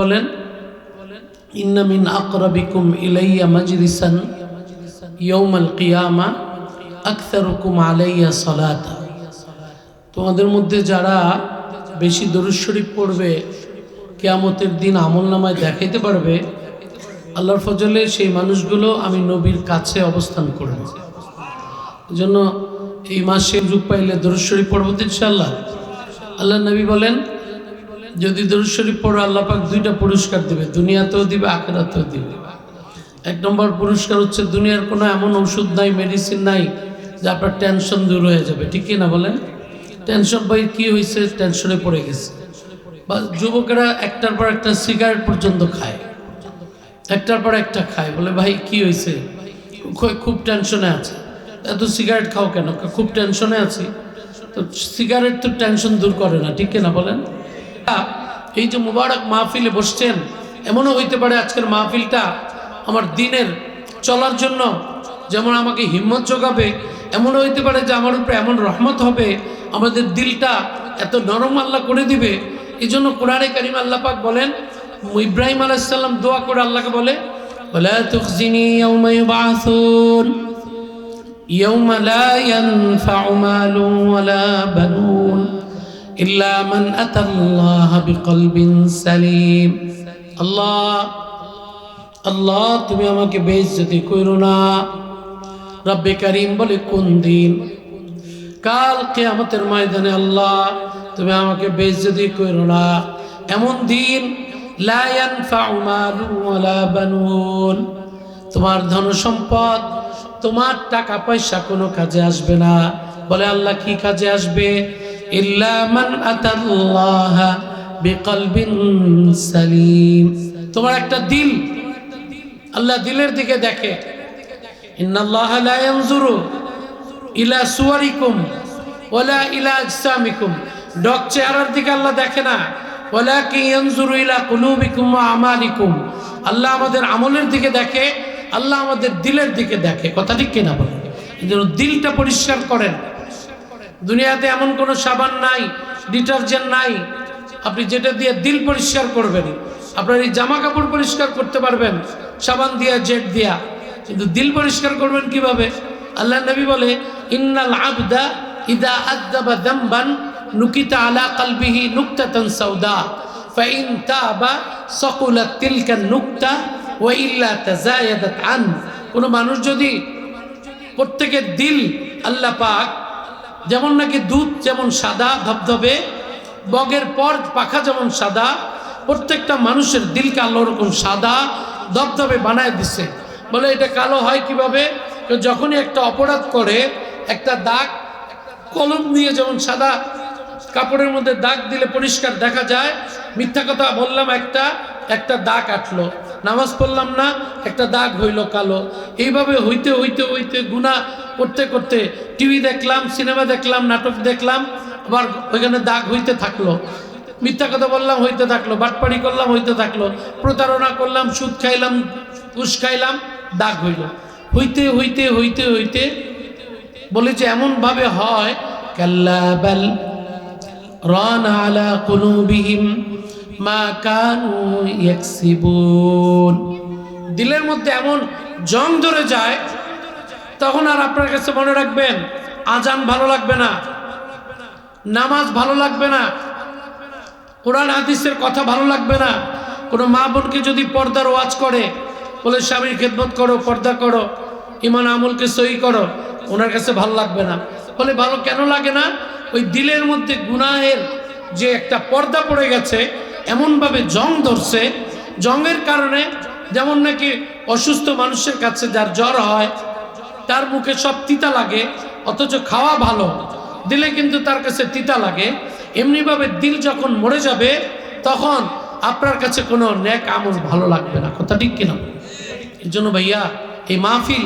বলেন, ইন্না মিন আকরাবিকুম ইলাইয়া মাজলিসান ইয়াউমাল কিয়ামা আকসারুকুম আলাইয়া তোমাদের মধ্যে যারা বেশি দরুদ শরীফ পড়বে, কিয়ামতের দিন আমল নামায় দেখাইতে পারবে, আল্লাহর ফজলে সেই মানুষগুলো আমি নবীর কাছে অবস্থান করব। জন্য এই মাসে যুগ পাইলে দরুদ শরীফ পড়ব ইনশাআল্লাহ। আল্লাহ নবী বলেন যদি দরুদ শরীফ পড়ো, আল্লাহ পাক দুইটা পুরস্কার দিবে। দুনিয়াতেও দিবে, আখেরাতেও দিবে। এক নম্বর পুরস্কার হচ্ছে, দুনিয়ার কোনো এমন ওষুধ নাই মেডিসিন নাই, যে আপনার টেনশন দূর হয়ে যাবে। ঠিক না বলেন? টেনশন ভাই, কি হয়েছে টেনশনে পড়ে গেছে। বা যুবকেরা একটার পর একটা সিগারেট পর্যন্ত খায়। একটার পর একটা খায়। বলে, ভাই, কি হয়েছে খুব টেনশনে আছে। এত সিগারেট খাও কেন? খুব টেনশনে আছি। তো সিগারেট তো টেনশন দূর করে না। ঠিক না বলেন? এই যে মুবারক মাহফিলে বসছেন এমনও হইতে পারে আজকের মাহফিলটা আমার দিনের চলার জন্য যেমন আমাকে হিম্মত যোগাবে এমনও হইতে পারে যে আমার উপরে এমন রহমত হবে আমাদের দিলটা এত নরম আল্লাহ করে দিবে এই জন্য কোরআনে কারিম আল্লাহ পাক বলেন ইব্রাহিম আলাইসাল্লাম দোয়া করে আল্লাহকে বলে ولا تخزني يوم يبعثون يوم لا ينفع مال ولا بنون ইল্লা মান আতাল্লাহ বিকলবিন সালিম। আল্লাহ আল্লাহ, তুমি আমাকে বেইজ্জতি করো না। রব্বে করিম বলে, কোন দিন? কালকে আমাদের ময়দানে আল্লাহ, তুমি আমাকে বেইজ্জতি করো না। এমন দিন লায়ান ইয়ানফাউ ওয়ালা বানুন। তোমার ধন সম্পদ, তোমার টাকা পয়সা কোনো কাজে আসবে না। বলে, আল্লাহ কি কাজে আসবে? ইল্লা মান আতাল্লাহ বিকলবিন সালিম। তোমার একটা দিল। আল্লাহ দিলের দিকে দেখে। ইন্নাল্লাহ লা ইয়ানজুরু ইলা সুয়ারিকুম ওয়ালা ইলা আজসামিকুম। ডক চেহারার দিকে আল্লাহ দেখে না। ওয়ালা কি ইয়ানজুরু ইলা কুলুবিকুম ওয়া আল্লাহ আমাদের আমলের দিকে দেখে, আল্লাহ আমাদের দিলের দিকে দেখে। কথা ঠিক কিনা বলেন? এই দিলটা পরিষ্কার করেন। দুনিয়াতে এমন কোনো সাবান নাই, ডিটারজেন্ট নাই, আপনি যেটা দিয়ে দিল পরিষ্কার করবেন, আপনার এই জামা কাপড় পরিষ্কার করতে পারবেন, সাবান দিয়া, জেট দিয়া, কিন্তু দিল পরিষ্কার করবেন কীভাবে? আল্লাহ নবী বলে, ইন্নাল আবদা ইদা আদাবা দাম্বান নুকিতা আলা কলবিহি নুক্তাতান সাউদা, ফাইন তাবা সকুলাত তিলকা নুক্তা ওয়া ইল্লা তাজায়াদাত আন। কোনো মানুষ যদি প্রত্যেকের দিল আল্লাহ পাক যেমন নাকি দুধ যেমন সাদা, ধবধবে, বগের পর পাখা যেমন সাদা, প্রত্যেকটা মানুষের দিলকে আল্লাহ ওরকম সাদা, ধবধবে বানায় দিছে। বলে এটা কালো হয় কীভাবে? যখনই একটা অপরাধ করে, একটা দাগ, কলম দিয়ে যেমন সাদা কাপড়ের মধ্যে দাগ দিলে পরিষ্কার দেখা যায়, মিথ্যা কথা বললাম একটা একটা দাগ আটলো। নামাজ পড়লাম না, একটা দাগ হইল কালো। এইভাবে হইতে হইতে হইতে গুণা করতে করতে টিভি দেখলাম, সিনেমা দেখলাম, নাটক দেখলাম, আবার ওইখানে দাগ হইতে থাকল। মিথ্যা কথা বললাম, হইতে থাকল। বাটপাড়ি করলাম, হইতে থাকল। প্রতারণা করলাম, সুদ খাইলাম, ঘুষ খাইলাম, দাগ হইল। হইতে হইতে হইতে হইতে বলে যে এমনভাবে হয়, কাল্লা বাল রান আলা কুলুবিহিম মা কানু ইয়াকসিবুন। দিলের মধ্যে এমন জং ধরে যায় তখন আর আপনার কাছে মনে রাখবেন, আজান ভালো লাগবে না, নামাজ ভালো লাগবে না, কোরআন হাদিসের কথা ভালো লাগবে না। কোনো মা বোনকে যদি পর্দার ওয়াজ করে, বলে, স্বামীর খেদমত করো, পর্দা করো, ইমান আমলকে সই করো ওনার কাছে ভালো লাগবে না। বলে, ভালো কেন লাগে না? ওই দিলের মধ্যে গুনাহের যে একটা পর্দা পড়ে গেছে, এমনভাবে জং ধরছে। জংয়ের কারণে যেমন নাকি অসুস্থ মানুষের কাছে যার জ্বর হয় তার মুখে সব তিতা লাগে, অথচ খাওয়া ভালো। দিলে কিন্তু তার কাছে তিতা লাগে। এমনিভাবে দিল যখন মরে যাবে, তখন আপনার কাছে কোনো ন্যাক আমল ভালো লাগবে না। কথা ঠিক কিনা? এর জন্য ভাইয়া, এই মাহফিল,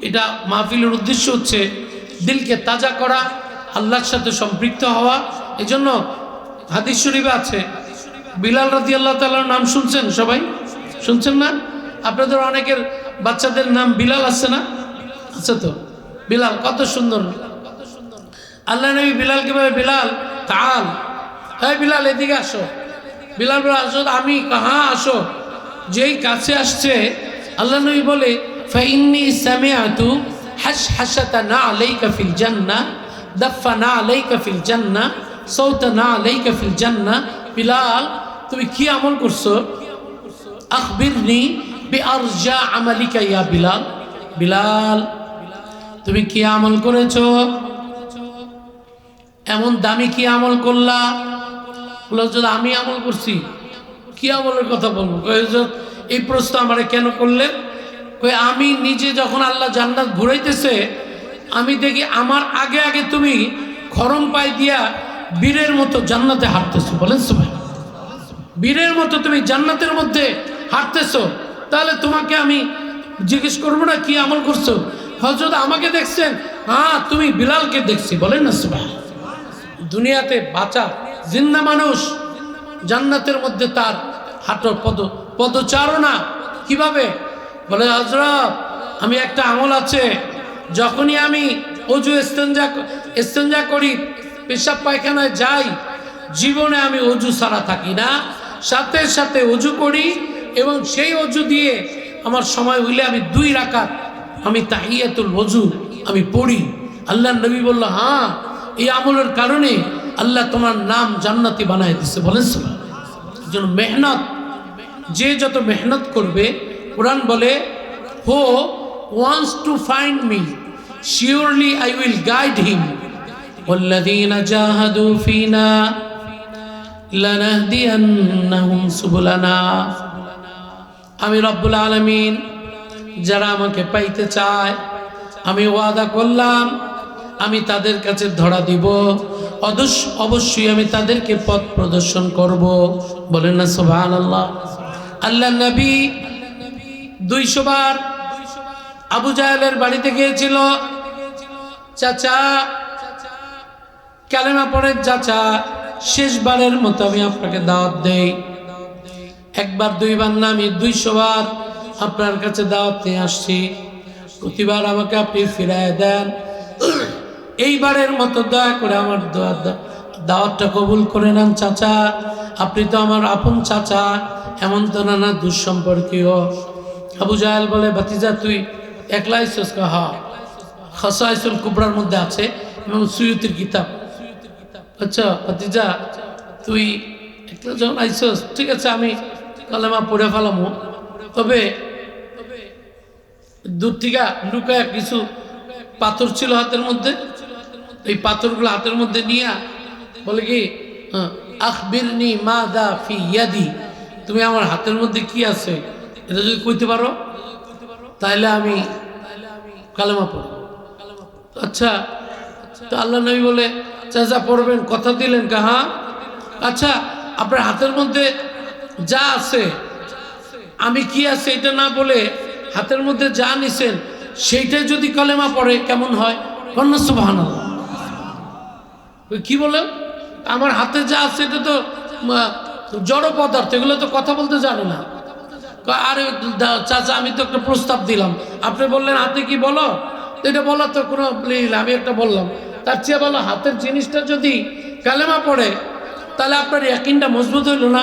এটা মাহফিলের উদ্দেশ্য হচ্ছে দিলকে তাজা করা, আল্লাহর সাথে সম্পৃক্ত হওয়া। এই জন্য হাদিস শরীফে আছে, বিলাল রাজি আল্লাহ তালার নাম শুনছেন সবাই? শুনছেন না? আপনাদের অনেকের বাচ্চাদের নাম বিলাল আছে না? আছে তো? বিলাল, কত সুন্দর। আল্লাহ নবী বিলালকে বলে বিলাল, তাল। হ্যাঁ বিলাল, এদিকে আসো। বিলাল বলে হজরত আমি কাহা? আসো। যেই কাছে আসছে, আল্লাহ নবী বলে, ফাইন্নি সামিআতু হাস হাসাতা না আলাইকা ফিল জান্নাহ দাফা না আলাইকা ফিল জান্নাহ সৌতা না আলাইকা ফিল জান্নাহ বিলাল, তুমি কি আমল করছ? আখবিরনি বিআরজা আমালিকা ইয়া বিলাল। বিলাল তুমি কি আমল করেছ? এমন দামি কি আমল করলা? যদি আমি আমল করছি। কি আমলের কথা বলব? এই প্রশ্ন আমারে কেন করলে? কয়ে, আমি নিজে যখন আল্লাহ জান্নাত ঘুরাইতেছে আমি দেখি আমার আগে আগে তুমি খরম পাই দিয়া বীরের মতো জান্নাতে হাঁটতেছো। বলেন সবাই বীরের মতো তুমি জান্নাতের মধ্যে হাঁটতেছো। তাহলে তোমাকে আমি জিজ্ঞেস করব না, কি আমল করছ? হজরত আমাকে দেখছেন হ্যাঁ তুমি বিলালকে দেখছি। বলেন না সবাই দুনিয়াতে বাঁচা জিন্দা মানুষ, জান্নাতের মধ্যে তার হাঁটো পদ, পদচারণা। কীভাবে? বলে হজরত আমি একটা আমল আছে। যখনই আমি অজু এস্তেঞ্জা এস্তেঞ্জা করি, পেশাব পায়খানায় যাই, জীবনে আমি অজু ছাড়া থাকি না। সাথে সাথে অজু করি এবং সেই অজু দিয়ে আমার সময় হইলে আমি দুই রাকাত আমি তাহিয়াতুল অজু আমি পড়ি আল্লাহ নবী বলল হ্যাঁ এই আমলের কারণে আল্লাহ তোমার নাম জান্নাতি বানায় দিচ্ছে বলেন যেন মেহনত যে যত মেহনত করবে কোরআন বলে who wants to find me surely I will guide him والذين جاهدوا فينا لنهدينهم سبلنا আমি রব্বুল আলমিন, যারা আমাকে পাইতে চায়, আমি ওয়াদা করলাম, আমি তাদের কাছে ধরা দিব। অবশ্যই আমি তাদেরকে পথ প্রদর্শন করব। বলেন না সোভান আল্লাহ আল্লাহ নবী দুইশো বার আবু জাহেলের বাড়িতে গিয়েছিল। চাচা, কালেমা পড়েন চাচা, শেষবারের মতো আমি আপনাকে দাওয়াত দেই। একবার, দুইবার না, আমি দুইশো বার আপনার কাছে দাওয়াত নিয়ে আসছি। প্রতিবার আমাকে আপনি ফিরায় দেন। এইবারের মতো দয়া করে আমার দাওয়াতটা কবুল করে নেন, চাচা। আপনি তো আমার আপন চাচা, এমন তো না না, দুঃসম্পর্কীয়। আবু জাহেল বলে, ভাতিজা, তুই একলা আইসস হা খসাইসুল কুবরার মধ্যে আছে এবং সুয়ুতির কিতাব। আচ্ছা ভাতিজা, তুই একলা যখন আইসস, ঠিক আছে, আমি কালেমা পড়ে ফেলামো তবে দূর থেকে লুকায় কিছু পাথর ছিল হাতের মধ্যে। এই পাথরগুলো হাতের মধ্যে নিয়ে বলে কি আখবিরনি মা দা ফি ইয়াদি। তুমি আমার হাতের মধ্যে কি আছে? এটা যদি কইতে পারো, তাহলে আমি কালেমা পড়ব। আচ্ছা তো আল্লাহ নবী বলে, চাচা পড়বেন, কথা দিলেন কাহা আচ্ছা আপনার হাতের মধ্যে যা আছে, আমি কি আছে এটা না বলে হাতের মধ্যে যা নিছেন, সেইটাই যদি কলেমা পড়ে, কেমন হয়? কন্যাসুবাহান কি বলে? আমার হাতে যা আছে, এটা তো জড় পদার্থ, এগুলো তো কথা বলতে জানে না। আরে চাচা, আমি তো একটা প্রস্তাব দিলাম। আপনি বললেন, হাতে কি বলো? এটা বলার তো কোনো আমি একটা বললাম। তার চেয়ে বলো, হাতের জিনিসটা যদি কালেমা পড়ে, তাহলে আপনার ইয়াকিনটা মজবুত হইল না?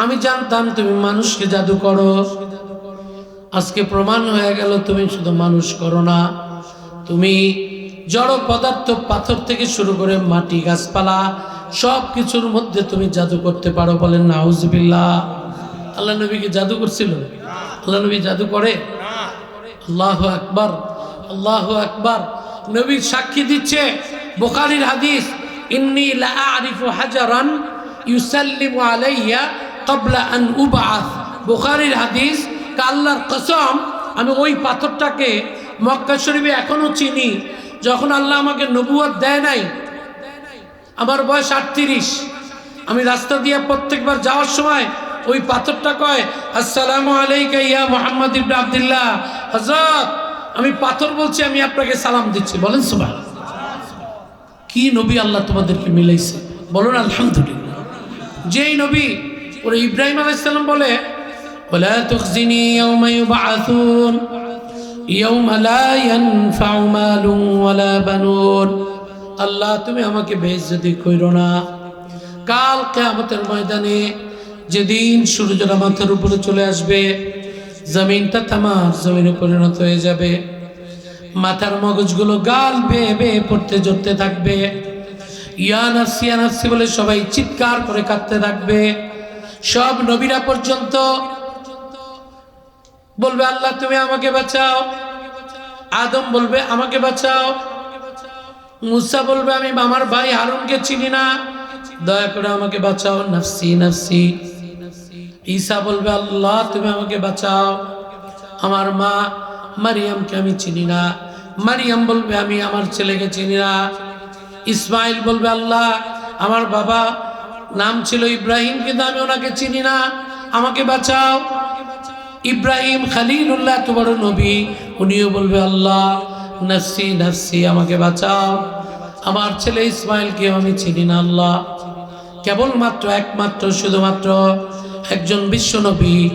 আমি জানতাম তুমি মানুষকে জাদু করো। আজকে প্রমাণ হয়ে গেল তুমি শুধু মানুষ করো না। তুমি জড় পদার্থ পাথর থেকে শুরু করে মাটি, গাছপালা সব কিছুর মধ্যে তুমি জাদু করতে পারো বলেন নাউজবিল্লা আল্লাহ নবীকে জাদু করছিল? আল্লাহ নবী জাদু করে? আল্লাহ আকবার আল্লাহ আকবার। নবী সাক্ষী দিচ্ছে বোখারির হাদিস, ইন্নি লা আরিফু হাজারান ইউসাল্লিমু আলাইয়া ক্বাবলা আন উবআথ বুখারীর হাদিস কা আল্লাহর কসম, আমি ওই পাথরটাকে মক্কা শরীফে এখনও চিনি, যখন আল্লাহ আমাকে নবুয়ত দেয় নাই। আমার বয়স আটত্রিশ। আমি রাস্তা দিয়ে প্রত্যেকবার যাওয়ার সময় ওই পাথরটা কয়, আসসালামু আলাইকা ইয়া মোহাম্মদ ইবনে আব্দুল্লাহ। হযরত, আমি পাথর বলছি, আমি আপনাকে সালাম দিচ্ছি। বলেন সুবহান। কি নবী আল্লাহ তোমাদেরকে মিলাইছে? বলুন, আলহামদুলিল্লাহ। যেই নবী ওরে ইব্রাহিম আলাইসাল্লাম বলে ولا تخزني يوم يبعثون يوم لا ينفع مال ولا بنون আল্লাহ তুমি আমাকে বেইজ্জতি কইরো না কাল কিয়ামতের ময়দানে যেদিন সূর্যটা মাথার উপরে চলে আসবে জমিনটা তামার জমিনে পরিণত হয়ে যাবে মাথার মগজগুলো গাল বেয়ে বেয়ে পড়তে জড়তে থাকবে ইয়া নাফসি ইয়া নাফসি বলে সবাই চিৎকার করে কাঁদতে থাকবে সব নবীরা পর্যন্ত বলবে, আল্লাহ, তুমি আমাকে বাঁচাও। আদম বলবে, আমাকে বাঁচাও। মুসা বলবে, আমি আমার ভাই হারুনকে চিনি না। দয়া করে আমাকে বাঁচাও, নাফসি নাফসি। ঈসা বলবে, আল্লাহ, তুমি আমাকে বাঁচাও। আমার মা মারিয়ামকে আমি চিনি না। মারিয়াম বলবে, আমি আমার ছেলেকে চিনি না। ইসমাইল বলবে, আল্লাহ, আমার বাবা নাম ছিল ইব্রাহিম, কিন্তু আমি ওনাকে চিনি না। আমাকে বাঁচাও। ইব্রাহিম খালিলুল্লাহ এত বড় নবী। উনিও বলবে, আল্লাহ নাসি নাসি আমাকে বাঁচাও। আমার ছেলে ইসমাইলকে আমি চিনি না, আল্লাহ। কেবলমাত্র, একমাত্র, শুধুমাত্র একজন বিশ্ব বিশ্বনবী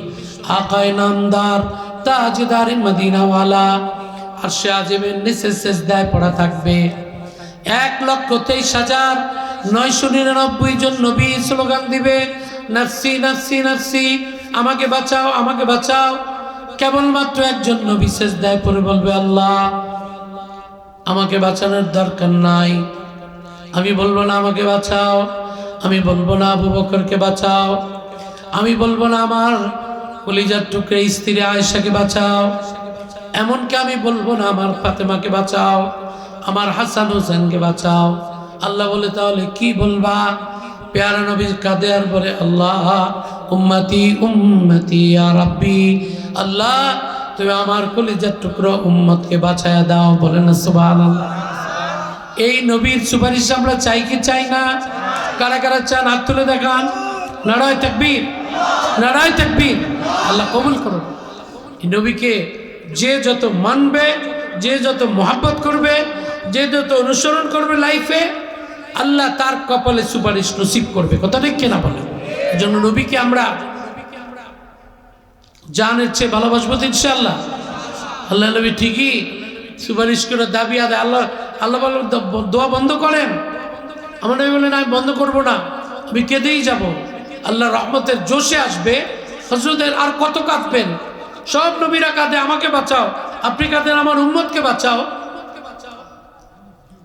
আকায় নামদার, তাজদার মদিনাওয়ালা। আর সে আজীবের নিচে সেজদায় পড়া থাকবে। এক লক্ষ তেইশ হাজার নয়শো নিরানব্বই জন নবী স্লোগান দিবে, নাফসি নাফসি নাফসি, আমাকে বাঁচাও আমাকে বাঁচাও। কেবলমাত্র একজন নবী শেষ দেয় পরে বলবে, আল্লাহ, আমাকে বাঁচানোর দরকার নাই। আমি বলব না আমাকে বাঁচাও, আমি বলব না আবু বকরকে বাঁচাও, আমি বলব না আমার কলিজার টুকরে স্ত্রী আয়েশাকে বাঁচাও। এমনকি আমি বলব না আমার ফাতেমাকে বাঁচাও, আমার হাসান হোসেনকে বাঁচাও। আল্লাহ বলে, তাহলে কি বলবা? পেয়ারা নবীর কাঁদে আর বলে, আল্লাহ, উম্মতি উম্মতি আর রাব্বি। আল্লাহ, তুমি আমার কলিজার টুকরো উম্মতকে বাঁচায়া দাও, বলে না, সুবহানাল্লাহ। এই নবীর সুপারিশ আমরা চাই কি চাই না? কারা কারা চান? হাত তুলে দেখান। নারায় তাকবীর। নারায় তাকবীর। আল্লাহ কবুল করুন। এই নবীকে যে যত মানবে, যে যত মোহাব্বত করবে, যে যত অনুসরণ করবে লাইফে আল্লাহ তার কপালে সুপারিশ নসিব করবে, কথা ঠিক কেনা বলে জন্য নবীকে আমরা জানের চেয়ে ভালোবাসবো তো ইনশাআল্লাহ। আল্লাহ নবী ঠিকই সুপারিশ করে দাবি আদায়, আল্লাহ আল্লাহ বলেন, দ- দোয়া বন্ধ করেন। আমার নবী বলেন, আমি বন্ধ করব না, আমি কেঁদেই যাব। আল্লাহ রহমতের জোশে আসবে হজরতের আর কত কাঁদবেন? সব নবীরা কাঁদে, আমাকে বাঁচাও, আপনি কাঁদেন, আমার উম্মতকে বাঁচাও।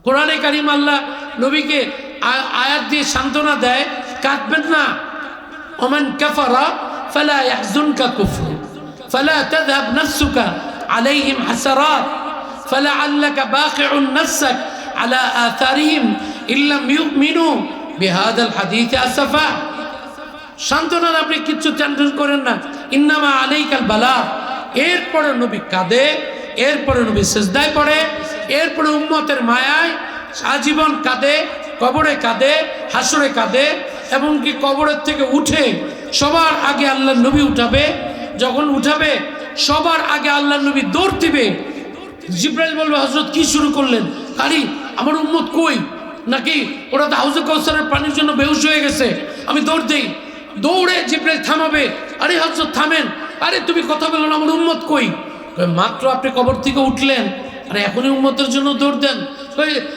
কোরআনে কারিম আল্লাহ নবীকে আ- আয়াত দিয়ে সান্ত্বনা দেয় কাঁদবেন না ওমান কাফারা ফালা ইয়াহজুনকা কুফরু ফালা তাযহাব নাফসুকা আলাইহিম হাসারাত فلعلك باخع نفسك على آثارهم إن لم يؤمنوا بهذا الحديث أسفا সান্ত্বনার আপনি কিচ্ছু টেনশন করেন না ইন্নামা আলাইকাল বালা এরপরে নবী কাঁদে এরপরে নবী সেজদায় পড়ে এরপরে উম্মতের মায়ায় আজীবন কাঁদে কবরে কাঁদে হাসরে কাঁদে এমনকি কবরের থেকে উঠে সবার আগে আল্লাহ নবী উঠাবে। যখন উঠাবে সবার আগে আল্লাহ নবী দৌড় দিবে। জিব্রাইল বলবে হজরত কি শুরু করলেন? আরে আমার উম্মত কই? নাকি ওরা তো হাউজে কৌসারের পানির জন্য বেহুশ হয়ে গেছে। আমি দৌড় দিই। দৌড়ে জিব্রাইল থামাবে। আরে হজরত থামেন। আরে তুমি কথা বলো না আমার উম্মত কই? কই, মাত্র আপনি কবর থেকে উঠলেন আরে এখনই উন্মতের জন্য দৌড় দেন।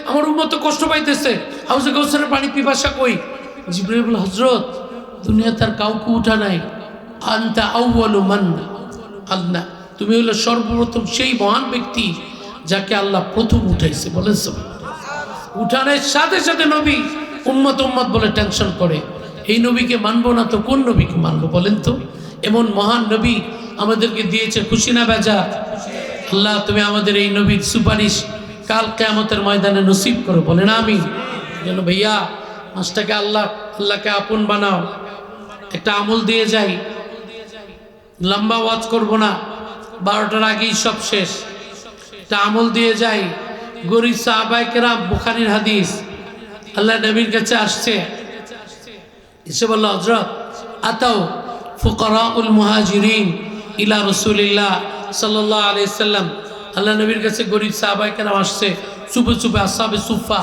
আমার উম্মত তো কষ্ট পাইতেছে। হাউজে কৌসারের পানি পিপাসা কই? জিব্রাইল হজরত দুনিয়া তার কাউকে উঠা নাই। আন্তা আউ্বালু মান আল্লাহ তুমি হলো সর্বপ্রথম সেই মহান ব্যক্তি যাকে আল্লাহ প্রথম উঠাইছে। বলেছ উঠানের সাথে সাথে নবী উম্মত উম্মত বলে টেনশন করে। এই নবীকে মানবো না তো কোন নবীকে মানবো বলেন তো? এমন মহান নবী আমাদেরকে দিয়েছে খুশি না বেজা আল্লাহ, তুমি আমাদের এই নবীর সুপারিশ কাল কেয়ামতের ময়দানে নসিব করো। বলে না আমি যেন ভাইয়া, মাসটাকে আল্লাহ, আল্লাহকে আপন বানাও। একটা আমল দিয়ে যাই। লম্বা ওয়াজ করব না। বারোটার আগেই সব শেষ। একটা আমল দিয়ে যাই। গরিব সাহাবাইকেরা বুখারির হাদিস। আল্লাহ নবীর কাছে আসছে। এসে বলল হজরত আতাও ফুকরা উল মুহাজিরিন ইলা রসুলিল্লাহ। সাল্লাহ আলাইসাল্লাম আল্লাহ নবীর কাছে গরিব সাহাবাই কেন আসছে চুপে চুপে আসাবে সুফা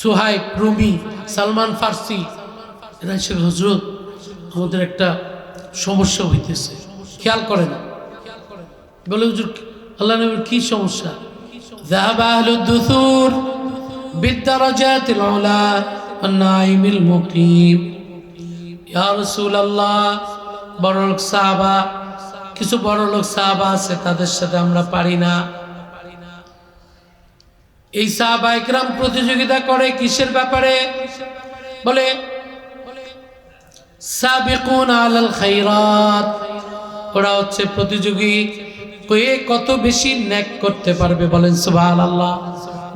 সুহাই রুমি, সালমান ফার্সি, এরা হিসেবে হজরত আমাদের একটা সমস্যা হইতেছে, খেয়াল করেন। বলে হুজুর, আল্লাহ নবীর কি সমস্যা? বড় সাহাবা কিছু বড় লোক সাহাবা আছে, তাদের সাথে আমরা পারি না। এই সাহাবা একরাম প্রতিযোগিতা করে কিসের ব্যাপারে? বলে, সাবিকুন আলাল খাইরাত। ওরা হচ্ছে প্রতিযোগী। কে কত বেশি ন্যাক করতে পারবে বলেন, সুবহানাল্লাহ।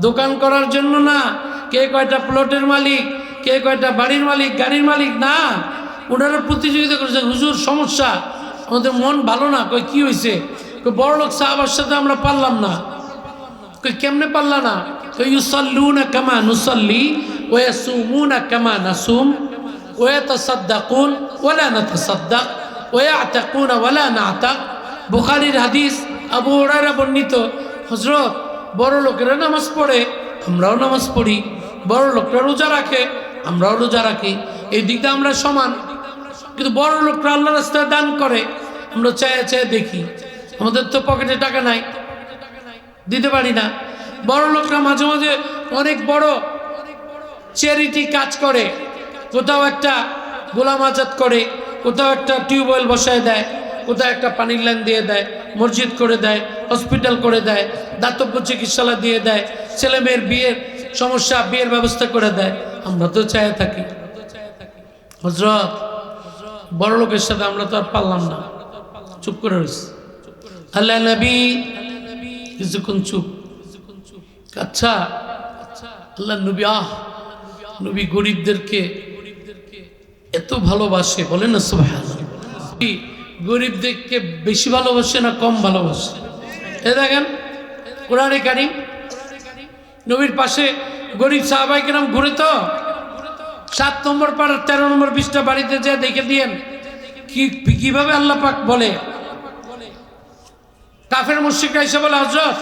দোকান করার জন্য না, কে কয়টা প্লটের মালিক, কে কয়টা বাড়ির মালিক, গাড়ির মালিক, না। ওনারা প্রতিযোগিতা করেছে, হুজুর, সমস্যা। আমাদের মন ভালো না, কই কি হয়েছে কই বড় লোক সাহাবার সাথে আমরা পারলাম না। কই কেমনে পারলা না? কই ইউসাল্লুনা কামা নুসাল্লি ওয়া ইয়াসুমুনা কামা নাসুম ওয়া ইয়াতাসাদ্দাকুন ওয়ালা নাতাসাদ্দাক ওয়া ইয়াতাকুনা ওয়ালা নাতাক। বুখারীর হাদিস আবু হুরায়রা বর্ণিত, হযরত বড় লোকেরা নামাজ পড়ে, আমরাও নামাজ পড়ি। বড় লোকরা রোজা রাখে, আমরাও রোজা রাখি। এই দিকটা আমরা সমান। কিন্তু বড় লোকরা আল্লাহ রাস্তায় দান করে। আমরা চায়ে চায়ে দেখি। আমাদের তো পকেটে টাকা নাই। দিতে পারি না। বড় লোকরা মাঝে মাঝে অনেক বড় চ্যারিটি কাজ করে। কোথাও একটা গোলাম আজাদ করে, কোথাও একটা টিউবওয়েল বসায় দেয়, কোথাও একটা পানির লাইন দিয়ে দেয়, মসজিদ করে দেয় হসপিটাল করে দেয়, দাতব্য চিকিৎসালয় দিয়ে দেয়, ছেলে মেয়ের বিয়ের সমস্যা, বিয়ের ব্যবস্থা করে দেয়। আমরা তো চায়ে থাকি। হজরত বড় লোকের সাথে আমরা তো আর পারলাম না। চুপ করে রয়েছি। আল্লাহ নবী, কিছুক্ষণ চুপ। আচ্ছা আল্লাহ নবী, আহ, নবী গরিবদেরকে এত ভালোবাসে বলেন না সবাই গরিবদেরকে বেশি ভালোবাসে না কম ভালোবাসে? এ দেখেন, কোরআনে কারিম, নবীর পাশে গরিব সাহাবাই কেরাম ঘুরে তো সাত নম্বর পার তেরো নম্বর বিশটা বাড়িতে যে দেখে দিয়েন, কি, কীভাবে আল্লাহ পাক বলে? কাফের মুশিকরা এসে বলে হজরত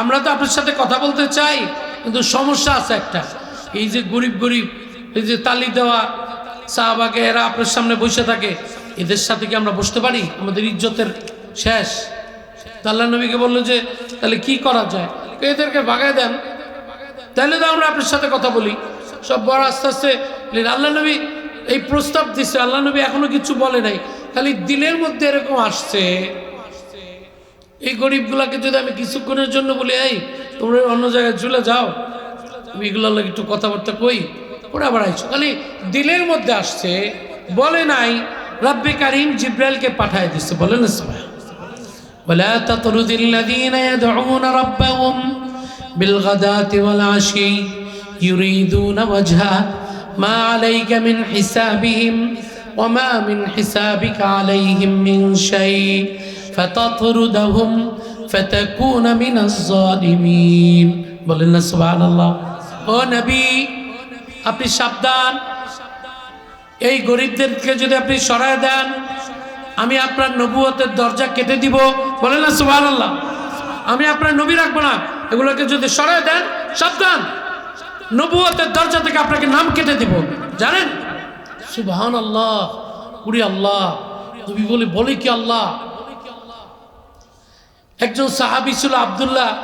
আমরা তো আপনার সাথে কথা বলতে চাই, কিন্তু সমস্যা আছে একটা। এই যে গরিব গরিব, এই যে তালি দেওয়া, সাহাবাকে এরা আপনার সামনে বসে থাকে, এদের সাথে কি আমরা বসতে পারি? আমাদের ইজ্জতের শেষ। তা আল্লাহ নবীকে বলল যে, তাহলে কি করা যায়? এদেরকে ভাগায় দেন। তাহলে তো আমরা আপনার সাথে কথা বলি। সব বড় আস্তে আস্তে আল্লাহ নবী এই প্রস্তাব দিচ্ছে আল্লাহ নবী এখনো কিছু বলে নাই খালি দিলের মধ্যে এরকম আসছে এই গরিবগুলাকে যদি আমি কিছুক্ষণের জন্য বলি এই তোমরা অন্য জায়গায় চলে যাও আমি এগুলোর লাগে একটু কথাবার্তা কই ওরা আবার আইছো খালি দিলের মধ্যে আসছে বলে নাই রব্বে কারিম জিব্রাইলকে পাঠায় দিচ্ছে বলে না সবাই ولا تطرد الذين يدعون ربهم بالغداة والعشي يريدون وجهه ما عليك من حسابهم وما من حسابك عليهم من شيء فتطردهم فتكون من الظالمين বলেন না সুবহান আল্লাহ ও নবী আপনি সাবধান এই গরিবদেরকে যদি আপনি সরায় দেন আমি আপনার নবুয়তের দরজা কেটে দিব বলেন না সুবহান আল্লাহ আমি আপনার নবী রাখবো না এগুলোকে যদি সরায় দেন সাবধান নবুয়তের দরজা থেকে আপনাকে নাম কেটে দিব। জানেন? সুবহান আল্লাহ কুড়ি আল্লাহ। নবী বলে বলে কি আল্লাহ? একজন সাহাবি ছিল আবদুল্লাহ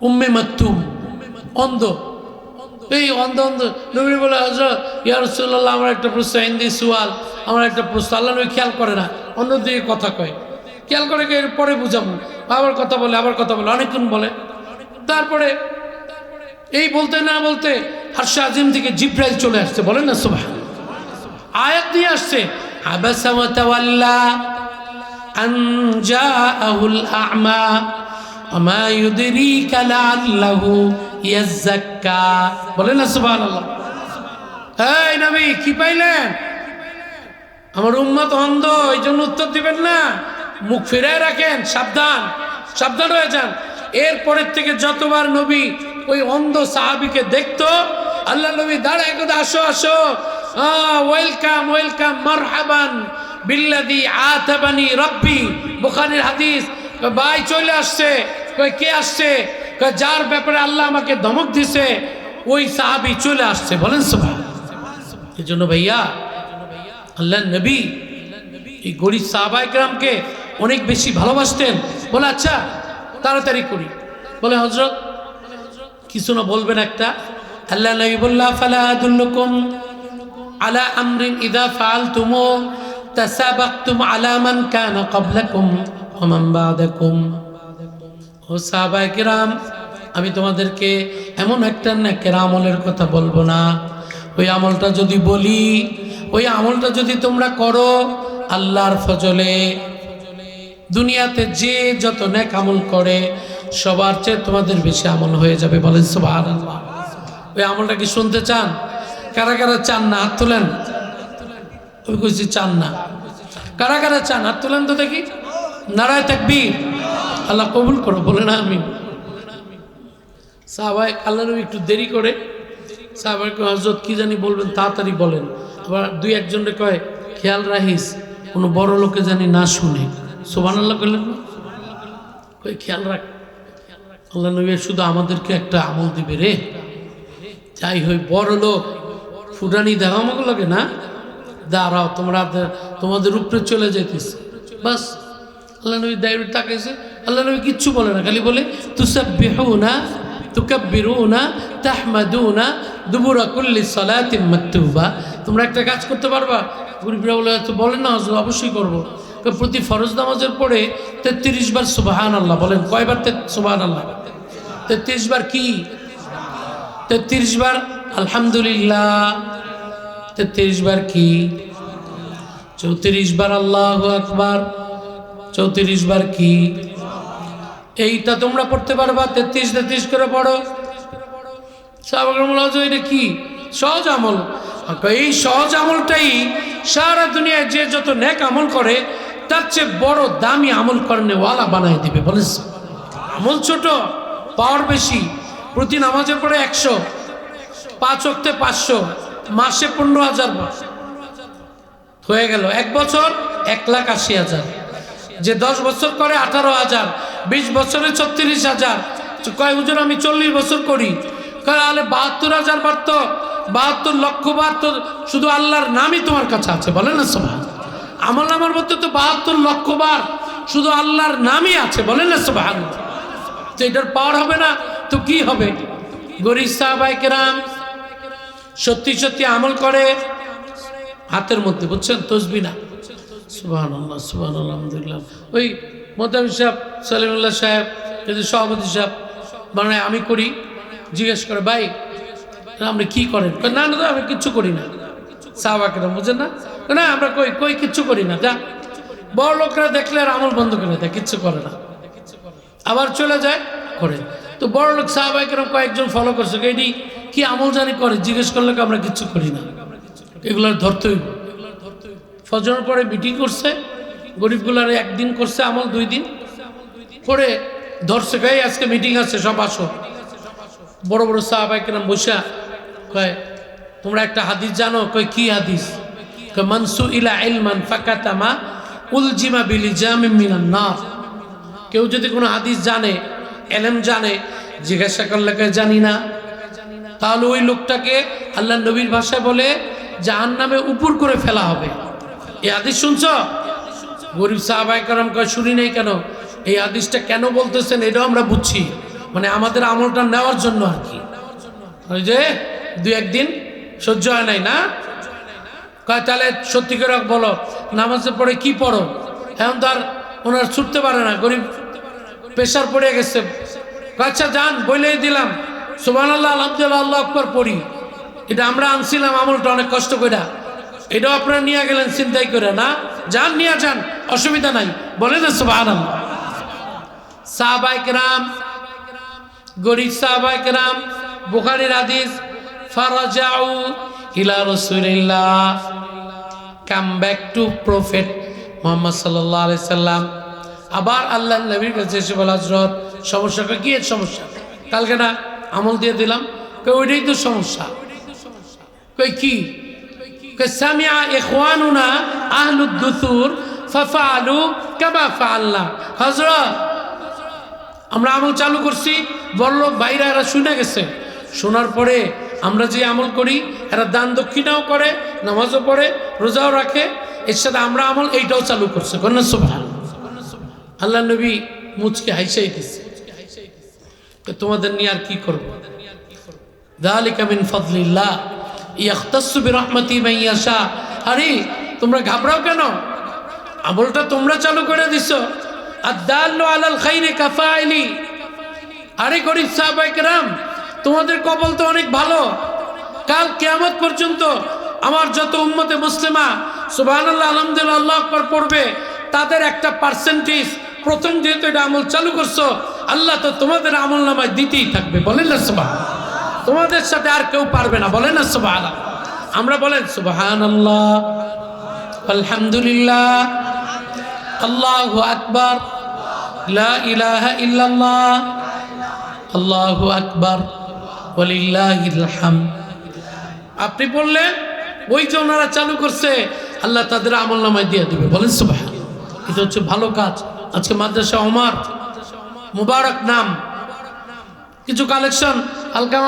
উম্মে মাতুম অন্ধ। এই অন্ধ অন্ধ। নবী বলে হজরত ইয়া রাসূলুল্লাহ, আমার একটা প্রশ্ন, হিন্দি সুয়াল আমার একটা প্রশ্ন। আল্লাহ নবী খেয়াল করে না অন্য দিকে কথা কয়। খেয়াল করে পরে বুঝাবো। আবার কথা বলে, আবার কথা বলে, অনেকক্ষণ বলে। তারপরে এই বলতে না বলতে হার্ষা আজিম থেকে জিব্রাইল চলে আসছে, বলেন না সোভা আয়াত নিয়ে আসছে বলেন না আল্লাহ পাইলেন? আমার উম্মত অন্ধ, এই জন্য উত্তর দিবেন না। মুখ ফিরায় রাখেন, সাবধান সাবধান হয়ে যান। এরপরের থেকে যতবার নবী ওই অন্ধ সাহাবিকে দেখতো, আল্লাহ নবী দাঁড়ায় কথা আসো আসো। ওয়েলকাম ওয়েলকাম, মারহাবান, বিল্লাদি আতাবানি রব্বি। বুখারীর হাদিস ভাই চলে আসছে কই কে আসছে? যার ব্যাপারে আল্লাহ আমাকে ধমক দিছে, ওই সাহাবী চলে আসছে, বলেন সবাই এই জন্য ভাইয়া আল্লাহ নবী, এই গরিব সাহাবাইকরামকে অনেক বেশি ভালোবাসতেন। বলে আচ্ছা তাড়াতাড়ি করি। বলে হজরত কিছু না বলবেন একটা? আল্লাহ নবী বললা ফালা আদুল্লুকুম আলা আমরিন ইদা ফাআলতুম তাসাবাকতুম আলা মান কানা ক্বাবলাকুম ওয়া মান বা'দাকুম। ও সাহাবায়ে কিরাম, আমি তোমাদেরকে এমন একটা নেকের আমলের কথা বলব না। ওই আমলটা যদি বলি, ওই আমলটা যদি তোমরা করো, আল্লাহর ফজলে দুনিয়াতে যে যত নেক আমল করে, সবার চেয়ে তোমাদের বেশি আমল হয়ে যাবে বলেন সুবহানাল্লাহ। ওই আমলটা কি শুনতে চান? কারা কারা চান না? হাত তোলেন। চান না। কারা কারা চান? হাত তোলেন তো দেখি। নারায় তাকবীর। আল্লাহ কবুল করো বলে না আমি সাহাবাই আল্লাহ নবী একটু দেরি করে। সাহাবাই হজরত কি জানি বলবেন, তাড়াতাড়ি বলেন। আবার দুই একজনরে কয়, খেয়াল রাখিস, কোনো বড় লোকে জানি না শুনে। সোবান আল্লাহ করলেন না কই, খেয়াল রাখ। আল্লাহ নবী শুধু আমাদেরকে একটা আমল দিবে রে। যাই হই বড় লোক, ফুটানি দেখা আমাকে লাগে না। দাঁড়াও, তোমরা তোমাদের উপরে চলে যেতেছে বাস, আল্লাহ নবী দায়ী তাকাইছে। আল্লাহ নবী কিচ্ছু বলে না, খালি বলে, তুসাব্বিহুনা, তুকাব্বিরুনা, তাহমাদুনা, দুবুরা কুল্লি সালাতিন মাকতুবা তোমরা একটা কাজ করতে পারবা? গরিবরা বলে, বলেন না অবশ্যই করব। প্রতি ফরজ নামাজের পরে তেত্রিশ বার সুবাহান আল্লাহ বলেন, কয়বার সুবাহান আল্লাহ তেত্রিশ বার কি? তেত্রিশ বার আলহামদুলিল্লাহ। তেত্রিশ বার কি? চৌত্রিশ বার আল্লাহ আকবার। চৌত্রিশ বার কি? এইটা তোমরা পড়তে পারবা, তেত্রিশ তেত্রিশ করে পড়ো। এটা কি? সহজ আমল। এই সহজ আমলটাই সারা দুনিয়ায় যে যত নেক আমল করে তার চেয়ে বড় দামি আমল ওয়ালা বানায় দিবে বলে আমল ছোট, পাওয়ার বেশি, প্রতি নামাজের পড়ে একশো, পাঁচ অক্টে পাঁচশো, মাসে পনেরো হাজার হয়ে গেল, এক বছর এক লাখ আশি হাজার। যে দশ বছর করে আঠারো হাজার, বিশ বছরে ছত্রিশ হাজার। কয়, হুজুর, আমি চল্লিশ বছর করি। তাহলে বাহাত্তর হাজার বার তো, বাহাত্তর লক্ষ বার তো শুধু আল্লাহর নামই তোমার কাছে আছে, বলে না সবাই আমল নামার মধ্যে তো বাহাত্তর লক্ষ বার শুধু আল্লাহর নামই আছে বলে না সবাই তো এটার পাওয়ার হবে না, তো কি হবে? গরিব সাহাবাইকেরাম সত্যি সত্যি আমল করে হাতের মধ্যে, বুঝছেন? তসবি না। সুবাহান আল্লাহ সুবাহান আলহামদুলিল্লাহ। ওই মোতামি সাহেব, সালিমুল্লাহ সাহেব, যদি সভাপতি সাহেব মানে আমি করি, জিজ্ঞেস করে, ভাই আপনি কি করেন? না না, আমি কিচ্ছু করি না। সাহবাকেরা বুঝেন না? না, আমরা কই কই কিচ্ছু করি না, যা। বড় লোকরা দেখলে আর আমল বন্ধ করে দেয়, কিচ্ছু করে না। আবার চলে যায়, করে। তো বড় লোক সাহাবাহিকেরম কয়েকজন ফলো করছে এটি কি আমল জানি করে? জিজ্ঞেস করলে আমরা কিচ্ছু করি না। এগুলোর ধরতে হইব। ফজরের পরে মিটিং করছে, গরিবগুলার একদিন করছে আমল, দুই দিন। করে ধরছে গাই আজকে মিটিং আছে, সব আসো বড় বড় সাহাবাহিকেরাম বসা কয় তোমরা একটা হাদিস জানো? কই, কি হাদিস? মানসু ইলা ইলমান ফাকাতামা উলজিমা বিলি জামিম মিনান নার। কেউ যদি কোনো হাদিস জানে, এলেম জানে, জিজ্ঞাসা করলে জানি না। তাহলে ওই লোকটাকে আল্লাহ নবীর ভাষায় বলে জাহান নামে উপর করে ফেলা হবে। এই হাদিস শুনছ? গরিব সাহাবাই কারাম কয়, শুনি নাই কেন? এই হাদিসটা কেন বলতেছেন, এটাও আমরা বুঝছি। মানে আমাদের আমলটা নেওয়ার জন্য আর কি। ওই যে দু একদিন সহ্য হয় নাই না? কয়, তাহলে সত্যি করে বলো, নামাজের পড়ে কি পড়ো? এখন তো আর ওনার ছুটতে পারে না, গরিব প্রেশার পড়ে গেছে। আচ্ছা যান বলেই দিলাম। সুবান আল্লাহ আলহামদুলিল্লাহ, আল্লাহ আকবর পড়ি। এটা আমরা আনছিলাম, আমলটা অনেক কষ্ট করে এটাও আপনারা নিয়ে গেলেন চিন্তাই করে না? যান, নিয়ে যান, অসুবিধা নাই। বলে না সুবাহ সাহবাইক রাম গরিব সাহবাইক রাম বুখারির হাদিস ফারাজাউ ইলা রাসূলিল্লাহ। Come back to prophet Muhammad সাল্লাল্লাহু আলাইহি সাল্লাম। আবার আল্লাহ নবীর কাছে এসে বলা হজরত সমস্যাটা কি এর সমস্যা? কালকে না আমল দিয়ে দিলাম। কই, ওইটাই তো সমস্যা। কই, কি? কই সামিয়া ইখওয়ানুনা আহলুদ দুসুর ফাফালু কামা ফাআলনা। হযরত, আমরা আমল চালু করছি বলল ভাইরা এরা শুনে গেছে। শোনার পরে আমরা যে আমল করি, এরা দান দক্ষিণাও করে, নামাজও পড়ে, রোজাও রাখে এর সাথে আমরা আমল এইটাও চালু করছে কন্যা সোভান আল্লাহ নবী মুচকে হাইসাই দিচ্ছে তোমাদের নিয়ে আর কি করব? দালিকামিন আরে, তোমরা কেন? আমলটা তোমরা চালু করে আলাল আরে তোমাদের কপাল তো অনেক ভালো। কাল কিয়ামত পর্যন্ত আমার যত উম্মতে মুসলিমা, সুবহানাল্লাহ, আলহামদুলিল্লাহ আকবার পড়বে, তাদের একটা পার্সেন্টেজ প্রথম যেহেতু এটা আমল চালু করছ, আল্লাহ তো তোমাদের আমল নামায় দিতেই থাকবে। বলেন না সুবাহ তোমাদের সাথে আর কেউ পারবে না। বলেন না সুবাহ আমরা বলেন সুবাহান আল্লাহ আলহামদুলিল্লাহ, আল্লাহ আকবর ইলাহা ইল্লাল্লাহ, আল্লাহু আকবর। আপনি বললেন ওই যে ওনারা চালু করছে, আল্লাহ তাদের আমল নামায় দিয়ে দেবে। বলেন সুবাহ এটা হচ্ছে ভালো কাজ। আজকে মাদ্রাসা ওমার, মুবারক নাম। কিছু কালেকশন হালকা